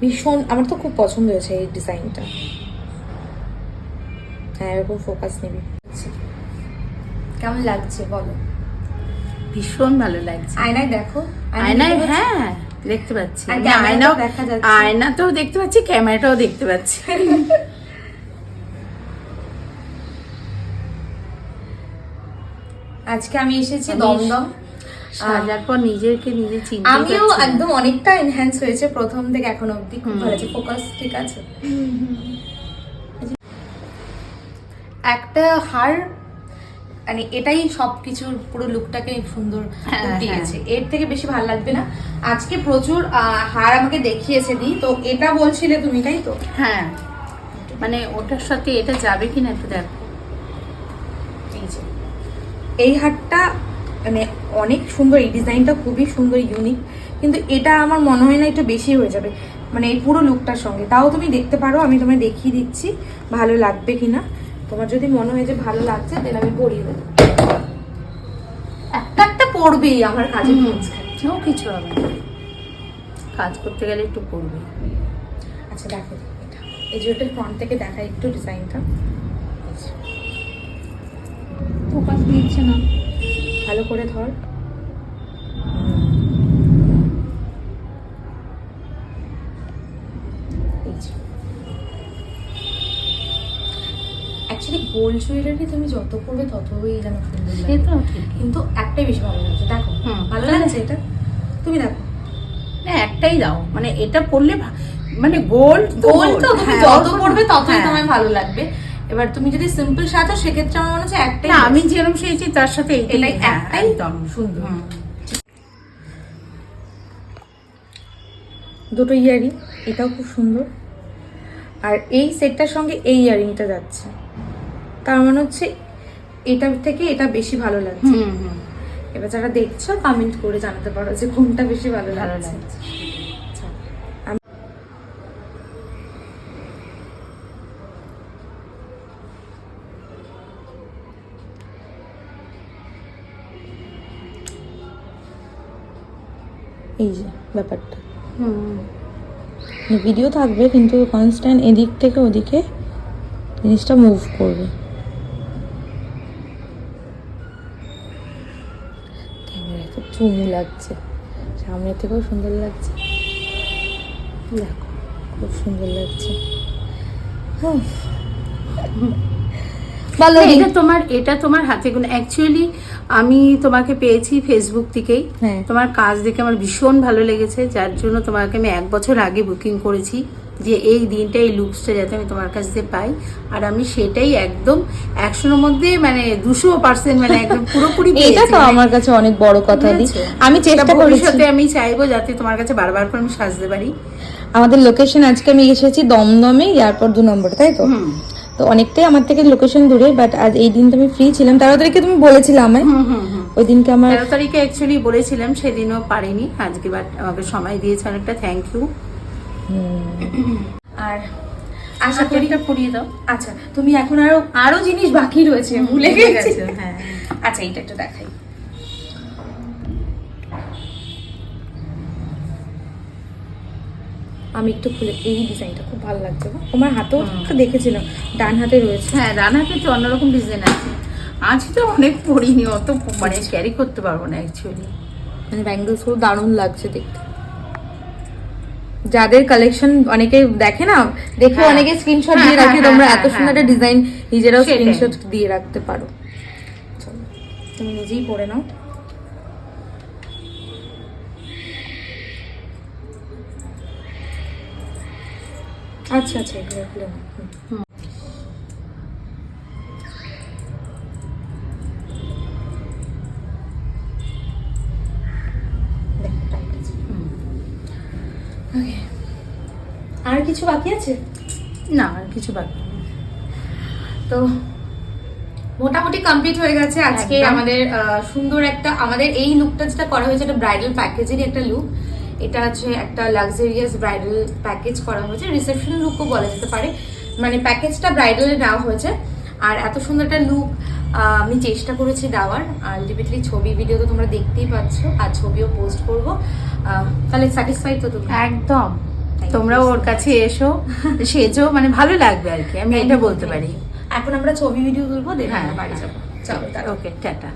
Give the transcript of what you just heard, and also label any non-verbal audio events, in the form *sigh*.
ভীষণ আমার তো খুব পছন্দ হয়েছে এই ডিজাইনটা। হ্যাঁ এরকম ফোকাস নিবি। কেমন লাগছে বলো? ভীষণ ভালো লাগছে। আয়নায় দেখো আয়নায় হ্যাঁ দেখতে পাচ্ছি। আয়নাও দেখা যাচ্ছে। আয়নাতেও দেখতে পাচ্ছি ক্যামেরাটাও দেখতে পাচ্ছি। আজকে আমি এসেছি দমদম। সাজার পর নিজেকে নিজে চিনতে আমিও একদম অনেকটা এনহ্যান্স হয়েছে প্রথম থেকে এখন অবধি খুব ভালো আছে ফোকাস ঠিক আছে। একটা হার মানে এটাই সবকিছুর পুরো লুকটাকে সুন্দর হ্যাঁ, দিয়েছে। এর থেকে বেশি ভালো লাগবে না। আজকে প্রচুর হার আমাকে দেখিয়েছে দি তো এটা বলছিলে তুমি তাই তো? হ্যাঁ। মানে ওটার সাথে এটা যাবে কিনা একটু দেখো। এই হারটা মানে অনেক সুন্দর এই ডিজাইনটা খুবই সুন্দর ইউনিক কিন্তু এটা আমার মনে হয় না একটু বেশি হয়ে যাবে মানে এই পুরো লুকটার সঙ্গে। তাও তুমি দেখতে পারো আমি তোমায় দেখিয়ে দিচ্ছি ভালো লাগবে কিনা। তোমার যদি মনে হয় যে ভালো লাগছে দেন আমি পরিয়ে দেবো। একটা একটা পড়বেই আমার কাজে ও কিছু হবে না। কাজ করতে গেলে একটু করবে আচ্ছা দেখো এটা। এই যে ওটা ফ্রন্ট থেকে দেখা একটু ডিজাইনটা ফোকাস নিচ্ছে না। ভালো করে ধর। অ্যাকচুয়ালি গোল্ড জুয়েলারি তুমি যত করবে ততই যেন সুন্দর ঠিক কিন্তু একটাই বেশি ভালো লাগছে দেখো। ভালো লাগছে এটা? তুমি দেখো। না একটাই দাও। মানে এটা পড়লে মানে গোল্ড গোল্ড তো তুমি হ্যাঁ, যত করবে ততই তোমার হ্যাঁ। ভালো লাগবে। এবার তুমি যদি সিম্পল সাজো সেক্ষেত্রে আমার মনে হচ্ছে একটাই আমি যেরকম চেয়েছি তার সাথে এটাই হ্যাঁ, একটাই একদম সুন্দর। দুটো ইয়ারিং এটাও খুব সুন্দর। আর এই সেটটার সঙ্গে এই ইয়ারিংটা যাচ্ছে। তার মানে হচ্ছে এটার থেকে এটা বেশি ভালো লাগছে। হুম হুম। এবার যারা দেখছ কমেন্ট করে জানাতে পারো যে কোনটা বেশি ভালো ভালো লাগছে লাগছে আচ্ছা, আমি- এই যে ব্যাপারটা। ভিডিও থাকবে কিন্তু কনস্ট্যান্ট এদিক থেকে ওদিকে জিনিসটা মুভ করবে। ক্যামেরায় তো চুমু লাগছে। সামনে থেকেও সুন্দর লাগছে। দেখো খুব সুন্দর লাগছে। হুম। এটা তোমার এটা তোমার হাতে গুণ। অ্যাকচুয়ালি আমি তোমাকে পেয়েছি ফেসবুক থেকেই। হ্যাঁ। তোমার কাজ দেখে আমার ভীষণ ভালো লেগেছে যার জন্য তোমাকে আমি এক বছর আগে বুকিং করেছি যে এই দিনটা এই লুকসটা যাতে আমি তোমার কাছ থেকে পাই। আর আমি সেটাই একদম একশোর মধ্যে মানে দুশো পার্সেন্ট মানে একদম পুরোপুরি *laughs* এটা। তো আমার কাছে অনেক বড় কথা দি। আমি চেষ্টা করেছি। ভবিষ্যতে আমি চাইব যাতে তোমার কাছে বারবার করে আমি সাজতে পারি। আমাদের লোকেশন আজকে আমি এসেছি দমদমে এয়ারপোর্ট দু নম্বর তাই তো? তো অনেকটাই আমার থেকে লোকেশন দূরে বাট আজ এই দিন তো আমি ফ্রি ছিলাম। তেরো তারিখে তুমি বলেছিলে আমায়। ওই দিনকে আমার তেরো তারিখে অ্যাকচুয়ালি বলেছিলাম সেদিনও পারিনি। আজকে বাট আমাকে সময় দিয়েছে অনেকটা থ্যাংক ইউ আর আশা করি পড়িয়ে দাও। আচ্ছা তুমি এখন আরও আরও জিনিস বাকি রয়েছে ভুলে ভুলে গেছি। হ্যাঁ। আচ্ছা এইটা একটু দেখাই। আমি একটু খুলে এই ডিজাইনটা খুব ভালো লাগছে তোমার হাতেও দেখেছিলাম ডান হাতে রয়েছে। হ্যাঁ রানাতে তো অন্যরকম ডিজাইন আছে। আজ তো অনেক পড়িনি অত মানে ক্যারি করতে পারব না অ্যাকচুয়ালি মানে ব্যাঙ্গলসগুলো দারুণ লাগছে দেখতে। যাদের কালেকশন অনেকে দেখে না দেখে হ্যাঁ। অনেকে স্ক্রিনশট হ্যাঁ, দিয়ে হ্যাঁ, রাখে তোমরা এত সুন্দর। একটা ডিজাইন নিজেরাও। স্ক্রিনশট দিয়ে রাখতে পারো। তুমি নিজেই পরে নাও। আচ্ছা আচ্ছা এগুলো এগুলো. আর কিছু বাকি আছে? না আর কিছু বাকি। তো মোটামুটি কমপ্লিট হয়ে গেছে আজকে আমাদের সুন্দর একটা আমাদের এই লুকটা যেটা করা হয়েছে এটা ব্রাইডাল প্যাকেজেরই একটা লুক এটা হচ্ছে একটা লাক্সারিয়াস ব্রাইডাল প্যাকেজ করা হয়েছে। রিসেপশন লুকও বলা যেতে পারে। মানে প্যাকেজটা ব্রাইডালে নেওয়া হয়েছে। আর এত সুন্দর একটা লুক আমি চেষ্টা করেছি দেওয়ার। আলটিমেটলি ছবি ভিডিও তো তোমরা দেখতেই পাচ্ছ। আর ছবিও পোস্ট করব। তাহলে স্যাটিসফাই তো তুমি একদম। তোমরাও ওর কাছে এসো সেজো। *laughs* মানে ভালো লাগবে আর কি আমি এটা বলতে পারি। এখন আমরা ছবি ভিডিও তুলবো দেন হ্যাঁ, বাড়ি হ্যাঁ। যাব। চলো ওকে টাটা।